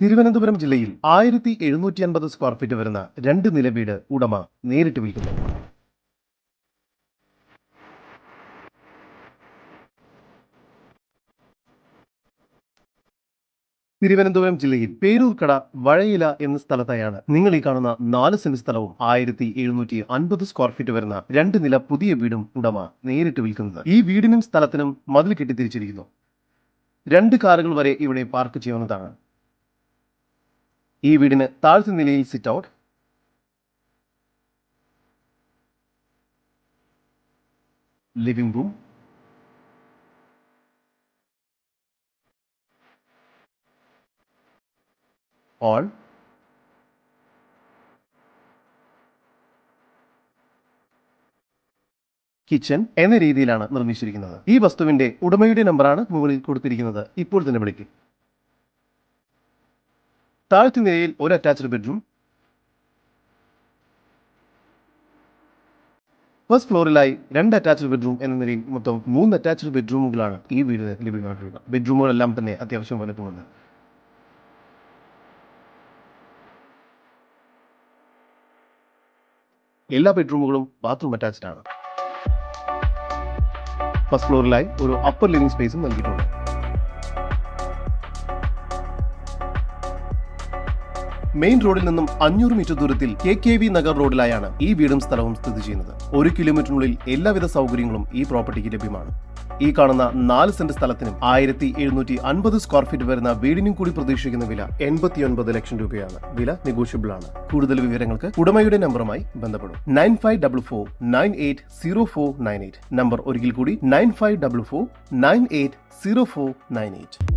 തിരുവനന്തപുരം ജില്ലയിൽ ആയിരത്തി എഴുന്നൂറ്റി അൻപത് സ്ക്വയർ ഫീറ്റ് വരുന്ന രണ്ട് നില വീട് ഉടമ നേരിട്ട് വിൽക്കുന്നു. തിരുവനന്തപുരം ജില്ലയിൽ പേരൂർക്കട വഴയില എന്ന സ്ഥലത്തായാണ് നിങ്ങൾ ഈ കാണുന്ന നാല് സെന്റ് സ്ഥലവും ആയിരത്തി എഴുന്നൂറ്റി അൻപത് സ്ക്വയർ ഫീറ്റ് വരുന്ന രണ്ട് നില പുതിയ വീടും ഉടമ നേരിട്ട് വിൽക്കുന്നത്. ഈ വീടിനും സ്ഥലത്തിനും മതിൽ കെട്ടിത്തിരിച്ചിരിക്കുന്നു രണ്ട് കാറുകൾ വരെ ഇവിടെ പാർക്ക് ചെയ്യാവുന്നതാണ്. ഈ വീടിന് താഴ്ത്ത നിലയിൽ sit out living room hall kitchen എന്ന രീതിയിലാണ് നിർമ്മിച്ചിരിക്കുന്നത്. ഈ വസ്തുവിന്റെ ഉടമയുടെ നമ്പറാണ് മുകളിൽ കൊടുത്തിരിക്കുന്നത്. ഇപ്പോൾ തന്നെ വിളിക്കും. താഴത്തെ നിലയിൽ ഒരു അറ്റാച്ച്ഡ് ബെഡ്റൂം ഫസ്റ്റ് ഫ്ലോറിലായി രണ്ട് അറ്റാച്ച്ഡ് ബെഡ്റൂം എന്ന നിലയിൽ മൊത്തം മൂന്ന് അറ്റാച്ച്ഡ് ബെഡ്റൂമുകളാണ് ഈ വീട് ലഭ്യമായിട്ടുള്ളത് ബെഡ്റൂമുകളെല്ലാം തന്നെ അത്യാവശ്യം വലുപ്പമുണ്ട് എല്ലാ ബെഡ്റൂമുകളും ബാത്റൂം അറ്റാച്ച്ഡ് ആണ്. ഫസ്റ്റ് ഫ്ലോറിലായി ഒരു അപ്പർ ലിവിംഗ് സ്പേസും നൽകിയിട്ടുണ്ട്. മെയിൻ റോഡിൽ നിന്നും അഞ്ഞൂറ് മീറ്റർ ദൂരത്തിൽ കെ കെ വി നഗർ റോഡിലായാണ് ഈ വീടും സ്ഥലവും സ്ഥിതി ചെയ്യുന്നത്. ഒരു കിലോമീറ്ററിനുള്ളിൽ എല്ലാവിധ സൗകര്യങ്ങളും ഈ പ്രോപ്പർട്ടിക്ക് ലഭ്യമാണ്. ഈ കാണുന്ന നാല് സെന്റ് സ്ഥലത്തിനും ആയിരത്തി എഴുന്നൂറ്റി അൻപത് സ്ക്വയർ ഫീറ്റ് വരുന്ന വീടിനും കൂടി പ്രതീക്ഷിക്കുന്ന വില എൺപത്തിയൊൻപത് ലക്ഷം രൂപയാണ്. വില നെഗോഷ്യബിൾ ആണ്. കൂടുതൽ വിവരങ്ങൾക്ക് ഉടമയുടെ നമ്പറുമായി ബന്ധപ്പെടും. Nine five double four nine eight zero four nine eight. Number ഒരിക്കൽ കൂടി nine five double four nine eight zero four nine eight.